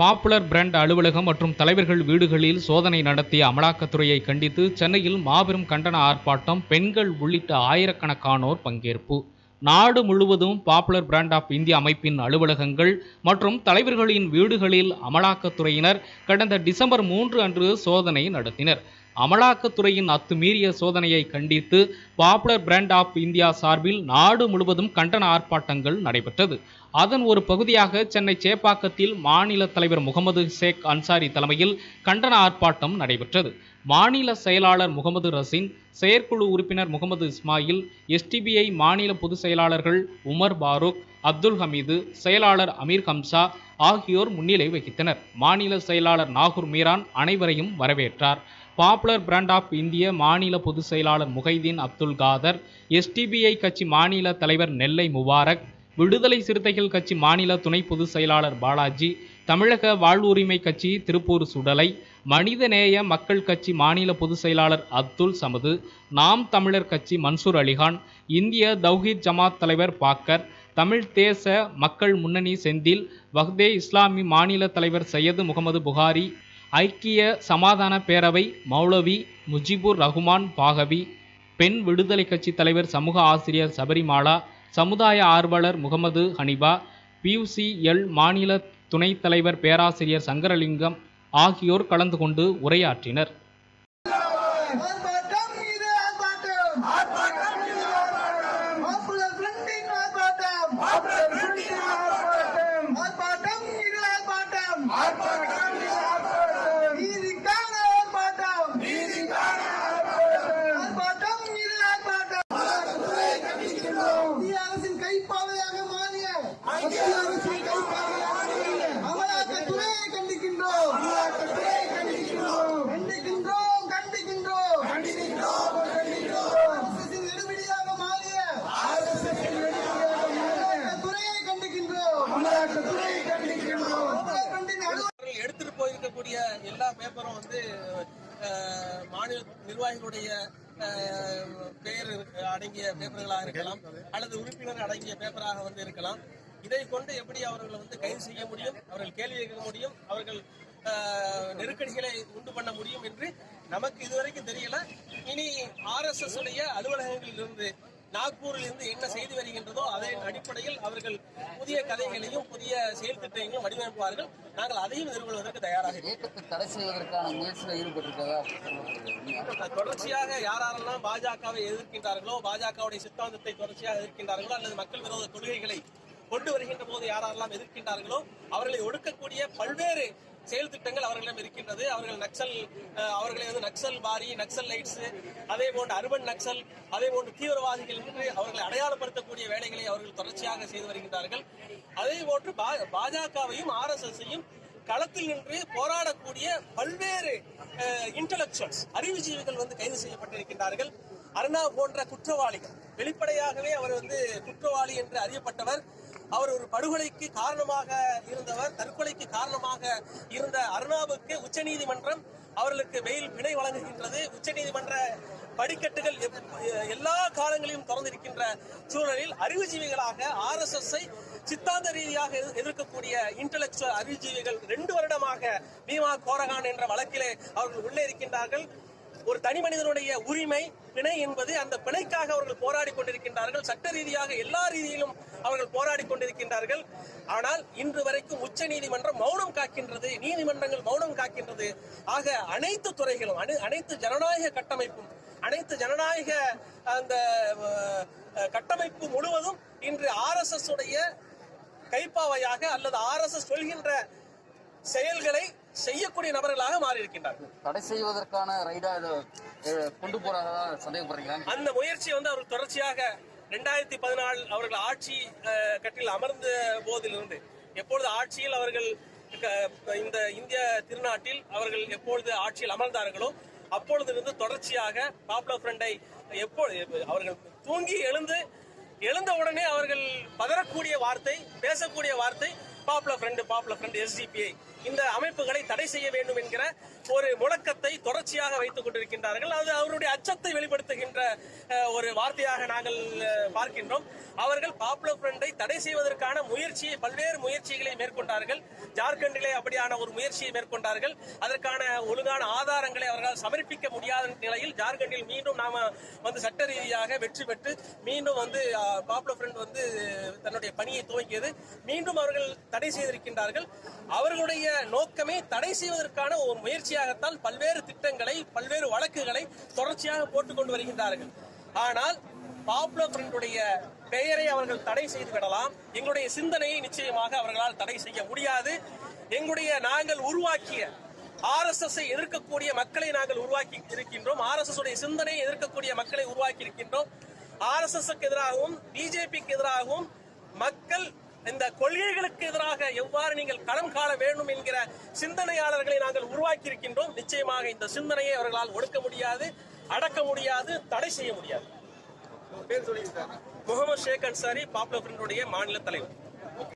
Popular brand அலுவலகம் மற்றும் தலைவர்கள் வீடுகளில் சோதனை நடத்திய அமலாக்கத்துறையை கண்டித்து சென்னையில் மாபெரும் கண்டன ஆர்ப்பாட்டம் பெண்கள் உள்ளிட்ட ஆயிரக்கணக்கானோர் பங்கேற்பு. நாடு முழுவதும் பாப்புலர் பிராண்ட் ஆஃப் இந்தியா அமைப்பின் அலுவலகங்கள் மற்றும் தலைவர்களின் வீடுகளில் அமலாக்கத்துறையினர் கடந்த டிசம்பர் மூன்று அன்று சோதனை நடத்தினர். அமலாக்கத்துறையின் அத்துமீறிய சோதனையை கண்டித்து பாப்புலர் பிராண்ட் ஆஃப் இந்தியா சார்பில் நாடு முழுவதும் கண்டன ஆர்ப்பாட்டங்கள் நடைபெற்றது. அதன் ஒரு பகுதியாக சென்னை சேப்பாக்கத்தில் மாநில தலைவர் முகமது ஷேக் அன்சாரி தலைமையில் கண்டன ஆர்ப்பாட்டம் நடைபெற்றது. மாநில செயலாளர் முகமது ரசீன் செயற்குழு உறுப்பினர் முகமது இஸ்மாயில் எஸ்டிபிஐ மாநில பொதுச் செயலாளர்கள் உமர் பாரூக் அப்துல் ஹமீது செயலாளர் அமீர் ஹம்சா ஆகியோர் முன்னிலை வகித்தனர். மாநில செயலாளர் நாகூர் மீரான் அனைவரையும் வரவேற்றார். பாப்புலர் பிராண்ட் ஆஃப் இந்திய மாநில பொதுச் செயலாளர் முகைதீன் அப்துல் காதர் எஸ்டிபிஐ கட்சி மாநில தலைவர் நெல்லை முபாரக் விடுதலை சிறுத்தைகள் கட்சி மாநில துணை பொதுச் செயலாளர் பாலாஜி தமிழக வாழ்வுரிமை கட்சி திருப்பூர் சுடலை மனிதநேய மக்கள் கட்சி மாநில பொதுச் செயலாளர் அப்துல் சமது நாம் தமிழர் கட்சி மன்சூர் அலிகான் இந்திய தௌஹீத் ஜமாத் தலைவர் பாக்கர் தமிழ் தேச மக்கள் முன்னணி செந்தில் வஹ்தே இஸ்லாமி மாநில தலைவர் சையது முகமது புகாரி ஐக்கிய சமாதான பேரவை மௌலவி முஜிபுர் ரஹ்மான் பாகவி பெண் விடுதலை கட்சி தலைவர் சமூக ஆசிரியர் சபரிமாலா சமுதாய ஆர்வலர் முகமது ஹனிபா பியூசிஎல் மாநில துணைத் தலைவர் பேராசிரியர் சங்கரலிங்கம் ஆகியோர் கலந்து கொண்டு உரையாற்றினர் ஆர்ப்பாட்டம் இது ஆர்ப்பாட்டம் ஆர்ப்பாட்டம் இது ஆர்ப்பாட்டம் பாப்புலர் ஃப்ரண்டின் ஆர்ப்பாட்டம் பாப்புலர் ஃப்ரண்டின் ஆர்ப்பாட்டம் ஆர்ப்பாட்டம் இது ஆர்ப்பாட்டம் ஆர்ப்பாட்டம் இது ஆர்ப்பாட்டம் நீதிக்கான ஆர்ப்பாட்டம் நீதிக்கான ஆர்ப்பாட்டம் ஆர்ப்பாட்டம் இது ஆர்ப்பாட்டம் மத்திய அரசின் கைப்பாவையாக மாறிய மத்திய அரசின் கைப்பாவையாக மாறிய அமலாக்கத்துறையை கண்டிக்கின்றோம் அமலாக்கத்துறையை கண்டிக்கின்றோம் கண்டிக்கின்றோம் கண்டிக்கின்றோம் கண்டிக்கின்றோம் கண்டிக்கின்றோம் அரசின் எடுபிடியாக மாறிய ஆர்எஸ்எஸ்ஸின் வெளிப்படையாக மாறிய அமலாக்கத்துறையை கண்டிக்கின்றோம் அமலாக்கத்துறையை கண்டிக்கின்றோம் பாப்புலர் ஃப்ரண்டின் அலுவலகம் அவர்கள் எடுத்துட்டு எல்லா பேப்பரும் வந்து மாநில நிர்வாகிகளுடைய பெயர் அடங்கிய பேப்பர்களாக இருக்கலாம் அல்லது உறுப்பினர் அடங்கிய பேப்பராக வந்து இருக்கலாம். இதை கொண்டு எப்படி அவர்களை வந்து கைது செய்ய முடியும் அவர்கள் கேள்வி கேட்க முடியும் அவர்கள் நெருக்கடிகளை உண்டு பண்ண முடியும் என்று நமக்கு இதுவரைக்கும் தெரியல. இனி ஆர்எஸ்எஸ் உடைய அலுவலகங்களில் இருந்து நாக்பூரில் இருந்து என்ன செய்து வருகின்றதோ அதன் அடிப்படையில் அவர்கள் புதிய கதைகளையும் புதிய செயல் திட்டங்களையும் வடிவமைப்பார்கள். நாங்கள் அதையும் எதிர்கொள்வதற்கு தயாராக தடை செய்வதற்கான முயற்சியில் ஈடுபட்டிருக்கிறதா தொடர்ச்சியாக யாரெல்லாம் பாஜகவை எதிர்க்கின்றார்களோ பாஜகவுடைய சித்தாந்தத்தை தொடர்ச்சியாக எதிர்க்கின்றார்களோ அல்லது மக்கள் விரோத கொள்கைகளை கொண்டு வருகின்ற போது யாரெல்லாம் எதிர்க்கின்றார்களோ அவர்களை ஒடுக்கக்கூடிய பல்வேறு செயல் திட்டங்கள் அவர்களிடம் இருக்கின்றது. அவர்கள் நக்சல் அவர்களை வந்து நக்சல் பாரி நக்சல் லைட்ஸ் அதே போன்று அர்பன் நக்சல் அதே போன்று தீவிரவாதிகள் என்று அவர்களை அடையாளப்படுத்தக்கூடிய வேலைகளை அவர்கள் தொடர்ச்சியாக செய்து வருகின்றார்கள். அதே போன்று பாஜகவையும் ஆர் எஸ் ஆர்எஸ்எஸ்ஸையும் களத்தில் நின்று போராடக்கூடிய பல்வேறு இன்டலெக்சுவல்ஸ் அறிவுஜீவிகள் வந்து கைது செய்யப்பட்டிருக்கின்றார்கள். அருணா போன்ற குற்றவாளிகள் வெளிப்படையாகவே அவர் வந்து குற்றவாளி என்று அறியப்பட்டவர். அவர் ஒரு படுகொலைக்கு காரணமாக இருந்தவர் தற்கொலைக்கு காரணமாக இருந்த அருணாவுக்கு உச்சநீதிமன்றம் அவர்களுக்கு மெயில் பிணை வழங்குகின்றது. உச்சநீதிமன்ற படிக்கட்டுகள் எல்லா காலங்களிலும் திறந்திருக்கின்ற சூழலில் அறிவுஜீவிகளாக ஆர்எஸ்எஸ் சித்தாந்த ரீதியாக எதிர்க்கக்கூடிய இன்டலெக்சுவல் அறிவுஜீவிகள் ரெண்டு வருடமாக பீமா கோரகான் என்ற வழக்கிலே அவர்கள் உள்ளே இருக்கின்றார்கள். ஒரு தனி மனிதனுடைய உரிமை பிணை என்பது அந்த பிணைக்காக அவர்கள் போராடி கொண்டிருக்கின்றார்கள். சட்ட ரீதியாக எல்லா ரீதியிலும் அவர்கள் போராடி கொண்டிருக்கின்றார்கள். ஆனால் இன்று வரைக்கும் உச்ச நீதிமன்றம் மௌனம் காக்கின்றது நீதிமன்றங்கள் மௌனம் காக்கின்றது. ஆக அனைத்து துறைகளும் அனை- அனைத்து ஜனநாயக கட்டமைப்பும் அனைத்து ஜனநாயக அந்த கட்டமைப்பு முழுவதும் இன்று ஆர்எஸ்எஸ் உடைய கைப்பாவையாக அல்லது ஆர்எஸ்எஸ் சொல்கின்ற செயல்களை செய்யக்கூடிய நபர்களாக மாறி இருக்கின்றார்கள் தடை செய்வதற்கான ரைடா கொண்டு போறதா சந்தேகப்படுறீங்களா? அந்த முயற்சி வந்து அவர்கள் தொடர்ச்சியாக ரெண்டாயிரத்தி பதினாலு அவர்கள் ஆட்சி கட்டில் அமர்ந்த போதிலிருந்து எப்பொழுது ஆட்சியில் அவர்கள் இந்த இந்திய திருநாட்டில் அவர்கள் எப்பொழுது ஆட்சியில் அமர்ந்தார்களோ அப்பொழுதிலிருந்து தொடர்ச்சியாக பாப்புலர் ஃப்ரண்டை எப்போ அவர்கள் தூங்கி எழுந்து எழுந்த உடனே அவர்கள் பதறக்கூடிய வார்த்தை பேசக்கூடிய வார்த்தை popular front popular front SDPI இந்த அமைப்புகளை தடை செய்ய வேண்டும் என்கிற ஒரு முழக்கத்தை தொடர்ச்சியாக வைத்துக் கொண்டிருக்கின்றார்கள். அது அவருடைய அச்சத்தை வெளிப்படுத்துகின்ற ஒரு வார்த்தையாக நாங்கள் பார்க்கின்றோம். அவர்கள் பாப்புலர் ஃப்ரண்டை தடை செய்வதற்கான முயற்சியை பல்வேறு முயற்சிகளை மேற்கொண்டார்கள். ஜார்க்கண்டிலே அப்படியான ஒரு முயற்சியை மேற்கொண்டார்கள். அதற்கான ஒழுங்கான ஆதாரங்களை அவர்களால் சமர்ப்பிக்க முடியாத நிலையில் ஜார்க்கண்டில் மீண்டும் நாம வந்து சட்ட ரீதியாக வெற்றி பெற்று மீண்டும் வந்து பாப்புலர் ஃப்ரண்ட் வந்து தன்னுடைய பணியை துவங்கியது மீண்டும் அவர்கள் தடை செய்திருக்கின்றார்கள். அவர்களுடைய நோக்கமே தடை செய்வதற்கான ஒரு முயற்சியாகத்தான் பல்வேறு திட்டங்களை பல்வேறு வழக்குகளை தொடர்ச்சியாக போட்டுக் கொண்டு வருகின்றார்கள். ஆனால் பாப்புலர் ஃப்ரண்டுடைய பெயரை அவர்கள் தடை செய்து விடலாம். எங்களுடைய சிந்தனையை நிச்சயமாக அவர்களால் தடை செய்ய முடியாது. எங்களுடைய நாங்கள் உருவாக்கிய ஆர்எஸ்எஸ் எதிர்க்கக்கூடிய மக்களை நாங்கள் உருவாக்கி இருக்கின்றோம். ஆர்எஸ்எஸ் உடைய சிந்தனையை எதிர்க்கக்கூடிய மக்களை உருவாக்கி இருக்கின்றோம். ஆர்எஸ்எஸ் எதிராகவும் பிஜேபிக்கு எதிராகவும் மக்கள் இந்த கொள்கைகளுக்கு எதிராக எவ்வாறு நீங்கள் களம் காண வேண்டும் என்கிற சிந்தனையாளர்களை நாங்கள் உருவாக்கி இருக்கின்றோம். நிச்சயமாக இந்த சிந்தனையை அவர்களால் ஒடுக்க முடியாது அடக்க முடியாது தடை செய்ய முடியாது. முகமது ஷேக் அன்சாரி பாப்புலர் ஃப்ரண்டுடைய மாநில தலைவர்.